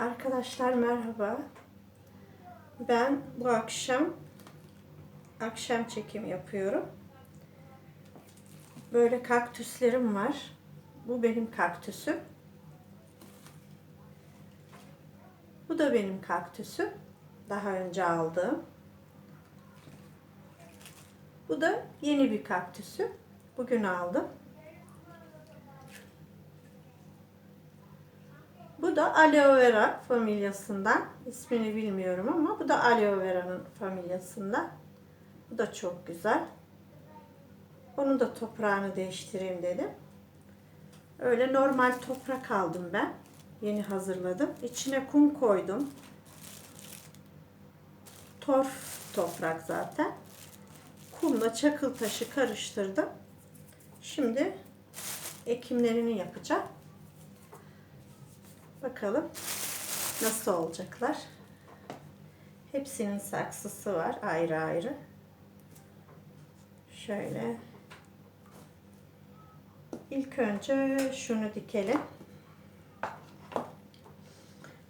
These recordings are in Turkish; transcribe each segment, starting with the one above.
Arkadaşlar merhaba. Ben bu akşam akşam çekim yapıyorum. Böyle kaktüslerim var. Bu benim kaktüsüm. Bu da benim kaktüsüm. Daha önce aldığım. Bu da yeni bir kaktüsüm. Bugün aldım. Bu da aloe vera familyasından. İsmini bilmiyorum ama bu da aloe vera'nın familyasından. Bu da çok güzel. Onun da toprağını değiştireyim dedim. Öyle normal toprak aldım ben. Yeni hazırladım. İçine kum koydum. Torf toprak zaten. Kumla çakıl taşı karıştırdım. Şimdi ekimlerini yapacağım. Bakalım nasıl olacaklar. Hepsinin saksısı var ayrı ayrı. Şöyle. İlk önce şunu dikelim.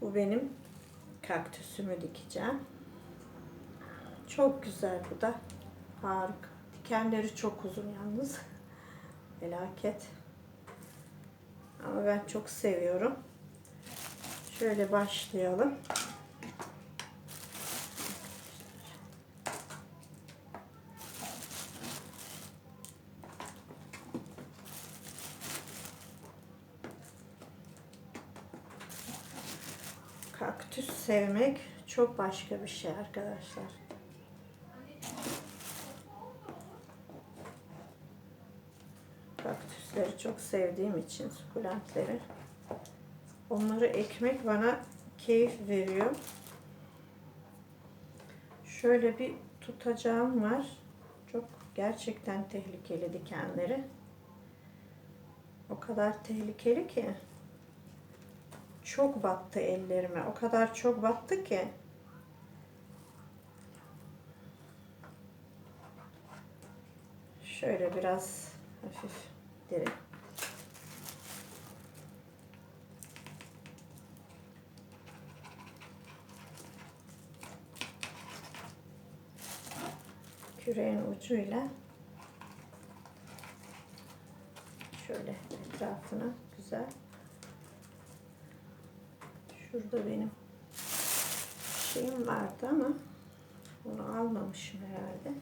Bu benim kaktüsümü dikeceğim. Çok güzel bu da. Harika. Dikenleri çok uzun yalnız. Felaket. Ama ben çok seviyorum. Şöyle başlayalım. Kaktüs sevmek çok başka bir şey arkadaşlar. Kaktüsleri çok sevdiğim için sukulentleri. Onları ekmek bana keyif veriyor. Şöyle bir tutacağım var. Çok gerçekten tehlikeli dikenleri. O kadar tehlikeli ki. Çok battı ellerime. O kadar çok battı ki. Şöyle biraz hafif direkt küreğin ucuyla şöyle etrafına güzel şurada benim şeyim vardı ama onu almamışım herhalde.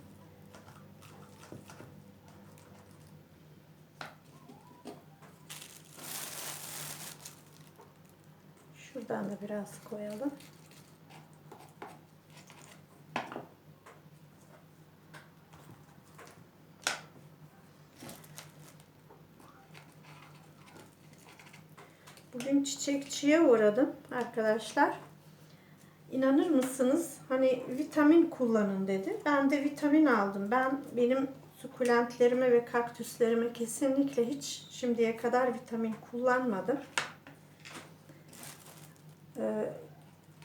Şuradan da biraz koyalım. Bugün çiçekçiye uğradım arkadaşlar. İnanır mısınız? Hani vitamin kullanın dedi. Ben de vitamin aldım. Ben benim sukulentlerime ve kaktüslerime kesinlikle hiç şimdiye kadar vitamin kullanmadım. Ee,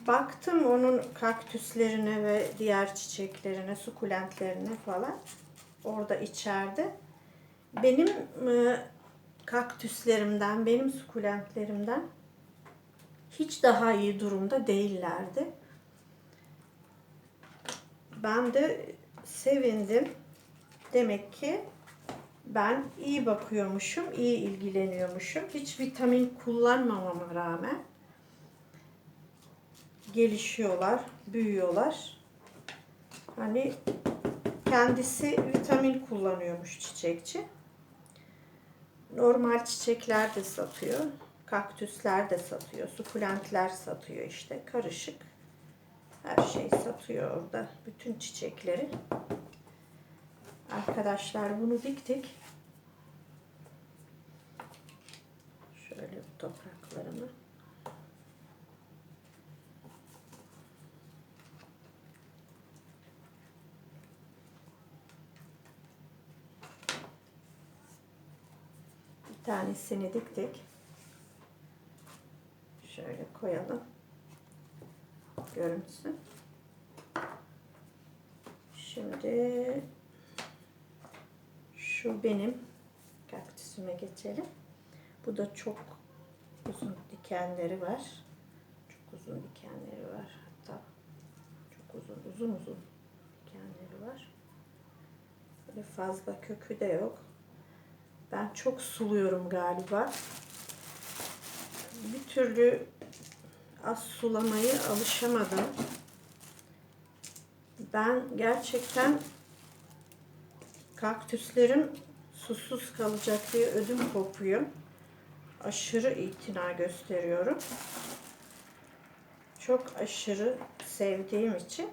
baktım onun kaktüslerine ve diğer çiçeklerine, sukulentlerine falan. Orada içeride. Benim e, kaktüslerimden, benim sukulentlerimden hiç daha iyi durumda değillerdi. Ben de sevindim. Demek ki ben iyi bakıyormuşum, iyi ilgileniyormuşum. Hiç vitamin kullanmamama rağmen gelişiyorlar, büyüyorlar. Hani kendisi vitamin kullanıyormuş çiçekçi. Normal çiçekler de satıyor. Kaktüsler de satıyor. Sukulentler satıyor işte. Karışık. Her şey satıyor orada. Bütün çiçekleri. Arkadaşlar bunu diktik. Şöyle topraklarını. Tanesini diktik. Şöyle koyalım. Görünsün. Şimdi şu benim kaktüsüme geçelim. Bu da çok uzun dikenleri var. Çok uzun dikenleri var hatta. Çok uzun, uzun uzun dikenleri var. Böyle fazla kökü de yok. Ben çok suluyorum galiba. Bir türlü az sulamayı alışamadım. Ben gerçekten kaktüslerim susuz kalacak diye ödüm kopuyor. Aşırı itina gösteriyorum. Çok aşırı sevdiğim için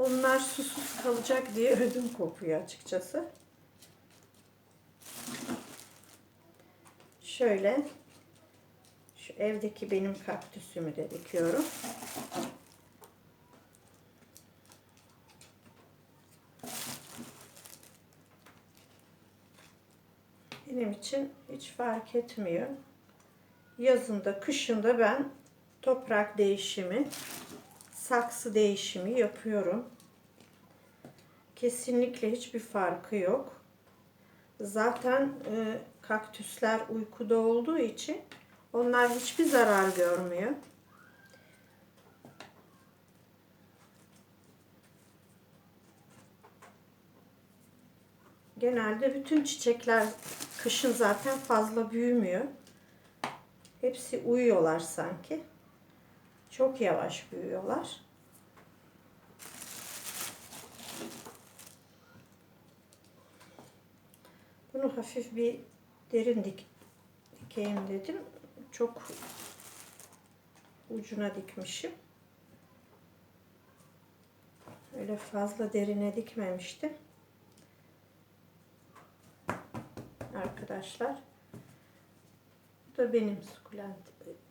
onlar susuz kalacak diye ödüm kopuyor açıkçası. Şöyle şu evdeki benim kaktüsümü de dikiyorum. Benim için hiç fark etmiyor. Yazında, kışında ben toprak değişimi, saksı değişimi yapıyorum. Kesinlikle hiçbir farkı yok. Zaten e, kaktüsler uykuda olduğu için onlar hiçbir zarar görmüyor. Genelde bütün çiçekler kışın zaten fazla büyümüyor. Hepsi uyuyorlar sanki. Çok yavaş büyüyorlar. Bunu hafif bir derin dik, dikeyim dedim. Çok ucuna dikmişim. Öyle fazla derine dikmemiştim. Arkadaşlar. Bu da benim sukulent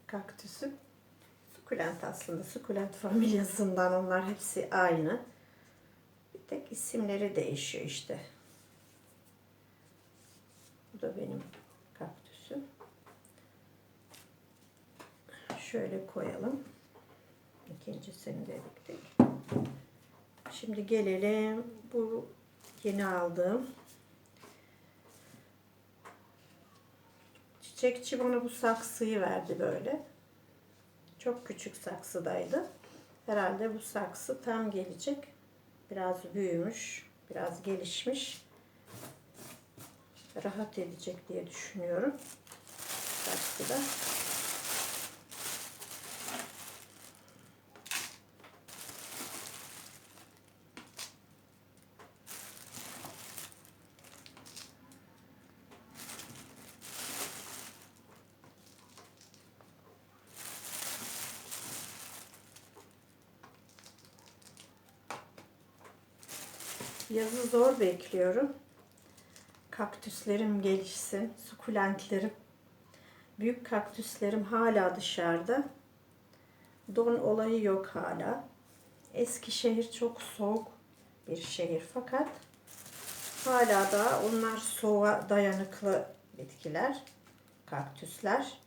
kaktüsüm. Sukulent aslında. Sukulent familyasından onlar hepsi aynı. Bir tek isimleri değişiyor işte. Bu da benim kaktüsüm. Şöyle koyalım. İkincisini de diktik. Şimdi gelelim bu yeni aldığım çiçekçi bana bu saksıyı verdi böyle. Çok küçük saksıdaydı. Herhalde bu saksı tam gelecek. Biraz büyümüş, biraz gelişmiş rahat edecek diye düşünüyorum. Saksıda. Zor bekliyorum kaktüslerim gelişsin, sukulentlerim. Büyük kaktüslerim hala dışarıda. Don olayı yok hala. Eskişehir çok soğuk bir şehir fakat hala da onlar soğuğa dayanıklı bitkiler, kaktüsler.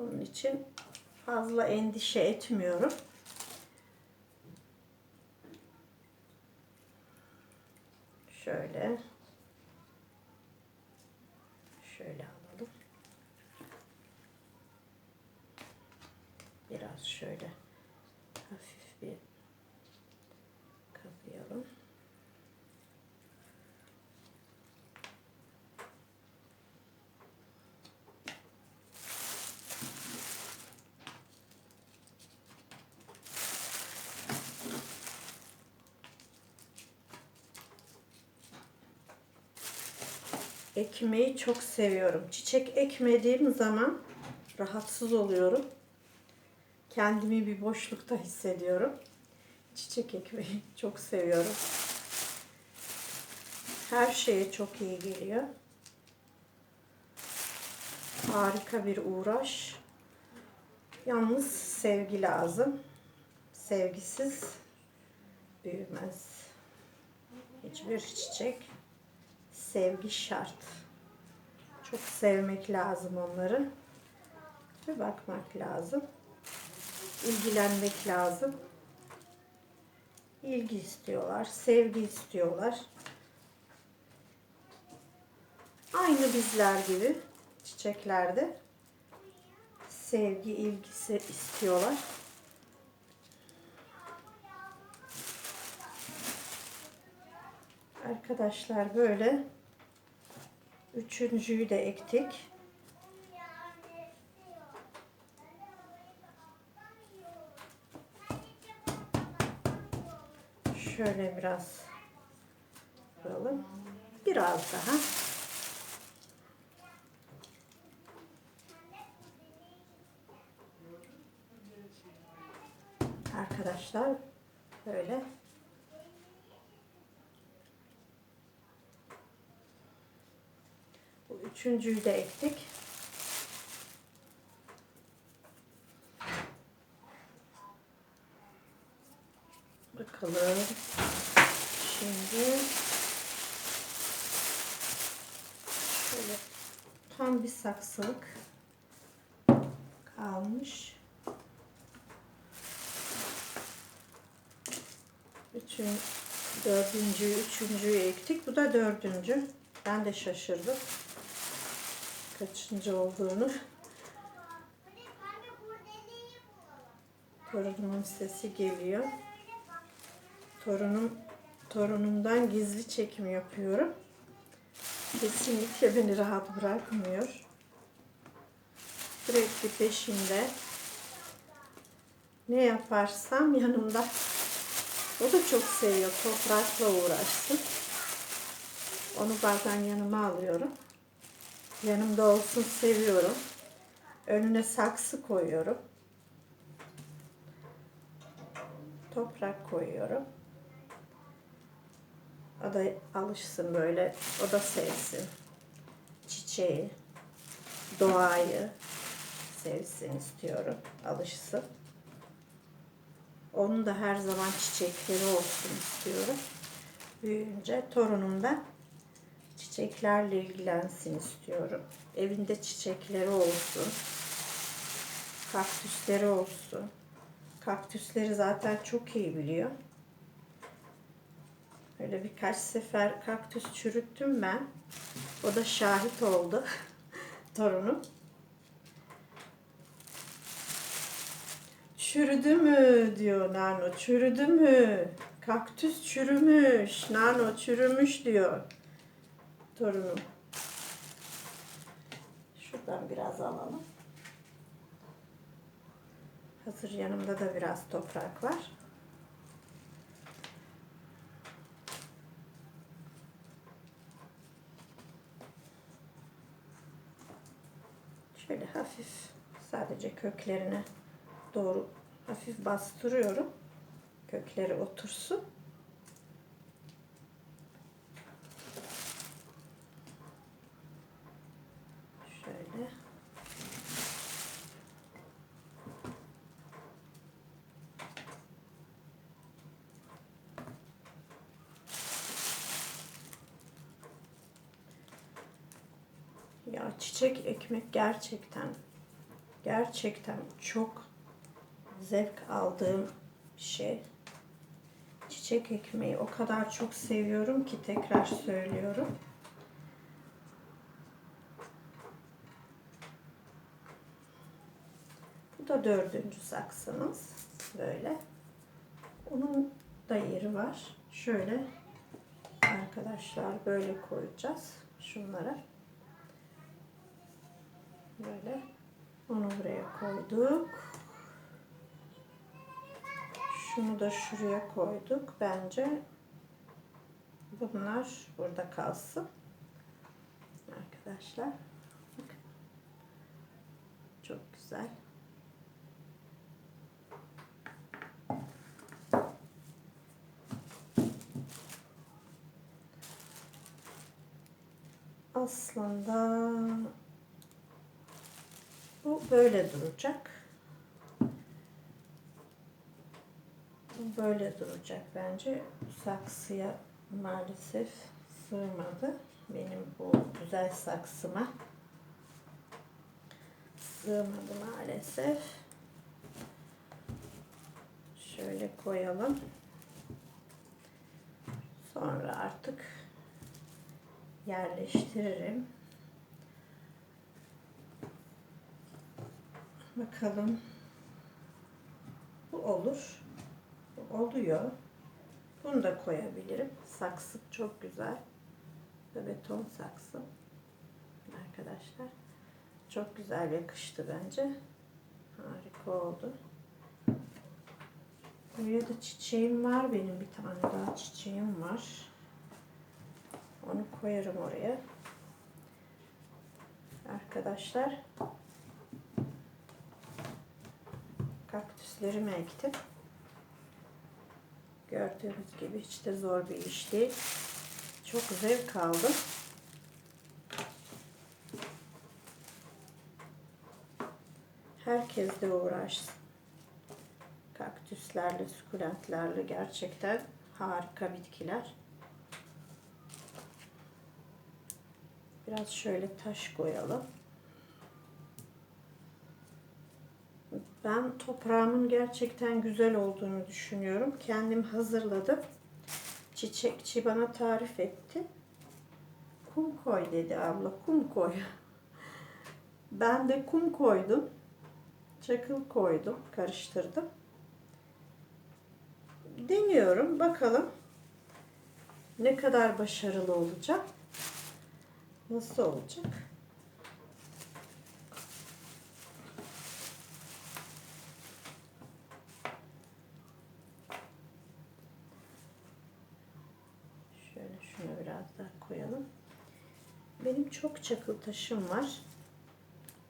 Onun için fazla endişe etmiyorum. Şöyle Şöyle alalım. Biraz şöyle hafif bir ekmeği çok seviyorum. Çiçek ekmediğim zaman rahatsız oluyorum. Kendimi bir boşlukta hissediyorum. Çiçek ekmeği çok seviyorum. Her şeye çok iyi geliyor. Harika bir uğraş. Yalnız sevgi lazım. Sevgisiz büyümez. Hiçbir çiçek sevgi şart. Çok sevmek lazım onları. Ve bakmak lazım. İlgilenmek lazım. İlgi istiyorlar, sevgi istiyorlar. Aynı bizler gibi çiçeklerde sevgi, ilgisi istiyorlar. Arkadaşlar böyle üçüncüyü de ektik. Şöyle biraz kuralım. Biraz daha. Arkadaşlar böyle bu üçüncüyü de ektik. Bakalım. Şimdi şöyle tam bir saksılık kalmış. Üçün, dördüncüyü, üçüncüyü ektik. Bu da dördüncü. Ben de şaşırdım. Kaçıncı olduğunu. Torunumun sesi geliyor. Torunum torunumdan gizli çekim yapıyorum. Kesinlikle beni rahat bırakmıyor. Sürekli peşimde. Ne yaparsam yanımda. O da çok seviyor toprakla uğraşsın. Onu bazen yanıma alıyorum. Yanımda olsun seviyorum. Önüne saksı koyuyorum. Toprak koyuyorum. O da alışsın böyle. O da sevsin. Çiçeği, doğayı sevsin istiyorum. Alışsın. Onun da her zaman çiçekleri olsun istiyorum. Büyüyünce torunum da çiçeklerle ilgilensin istiyorum. Evinde çiçekleri olsun. Kaktüsleri olsun. Kaktüsleri zaten çok iyi biliyor. Öyle birkaç sefer kaktüs çürüttüm ben. O da şahit oldu. Torunum. Çürüdü mü diyor Nano. Çürüdü mü? Kaktüs çürümüş. Nano çürümüş diyor. Torunum. Şuradan biraz alalım. Hazır yanımda da biraz toprak var. Şöyle hafif sadece köklerine doğru hafif bastırıyorum. Kökleri otursun. Şöyle. Çiçek ekmek gerçekten gerçekten çok zevk aldığım bir şey. Çiçek ekmeği o kadar çok seviyorum ki tekrar söylüyorum. Bu da dördüncü saksımız. Böyle. Onun da yeri var. Şöyle arkadaşlar böyle koyacağız şunlara. Böyle. Onu buraya koyduk. Şunu da şuraya koyduk. Bence bunlar burada kalsın. Arkadaşlar. Çok güzel. Aslında böyle duracak. Bu böyle duracak bence. Saksıya maalesef sığmadı. Benim bu güzel saksıma sığmadı maalesef. Şöyle koyalım. Sonra artık yerleştiririm. Bakalım. Bu olur. Bu oluyor. Bunu da koyabilirim. Saksı çok güzel. Ve beton saksı. Arkadaşlar. Çok güzel yakıştı bence. Harika oldu. Buraya da çiçeğim var benim. Bir tane daha çiçeğim var. Onu koyarım oraya. Arkadaşlar. Kaktüslerimi ektim. Gördüğünüz gibi hiç de zor bir iş değil. Çok zevk aldım. Herkes de uğraşsın. Kaktüslerle, sukulentlerle gerçekten harika bitkiler. Biraz şöyle taş koyalım. Ben toprağımın gerçekten güzel olduğunu düşünüyorum. Kendim hazırladım. Çiçekçi bana tarif etti. Kum koy dedi abla, kum koy. Ben de kum koydum. Çakıl koydum, karıştırdım. Deniyorum, bakalım ne kadar başarılı olacak. Nasıl olacak? Şöyle şunu biraz daha koyalım. Benim çok çakıl taşım var.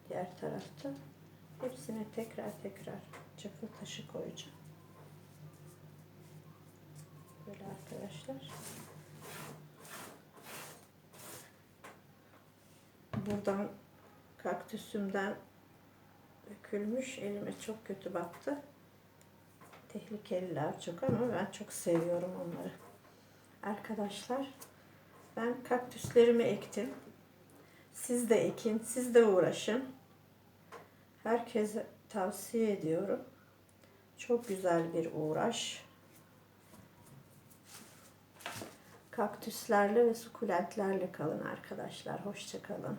Diğer tarafta. Hepsine tekrar tekrar çakıl taşı koyacağım. Böyle arkadaşlar. Buradan kaktüsümden dökülmüş. Elime çok kötü baktı. Tehlikeliler çok ama ben çok seviyorum onları. Arkadaşlar ben kaktüslerimi ektim. Siz de ekin, siz de uğraşın. Herkese tavsiye ediyorum. Çok güzel bir uğraş. Kaktüslerle ve sukulentlerle kalın arkadaşlar. Hoşça kalın.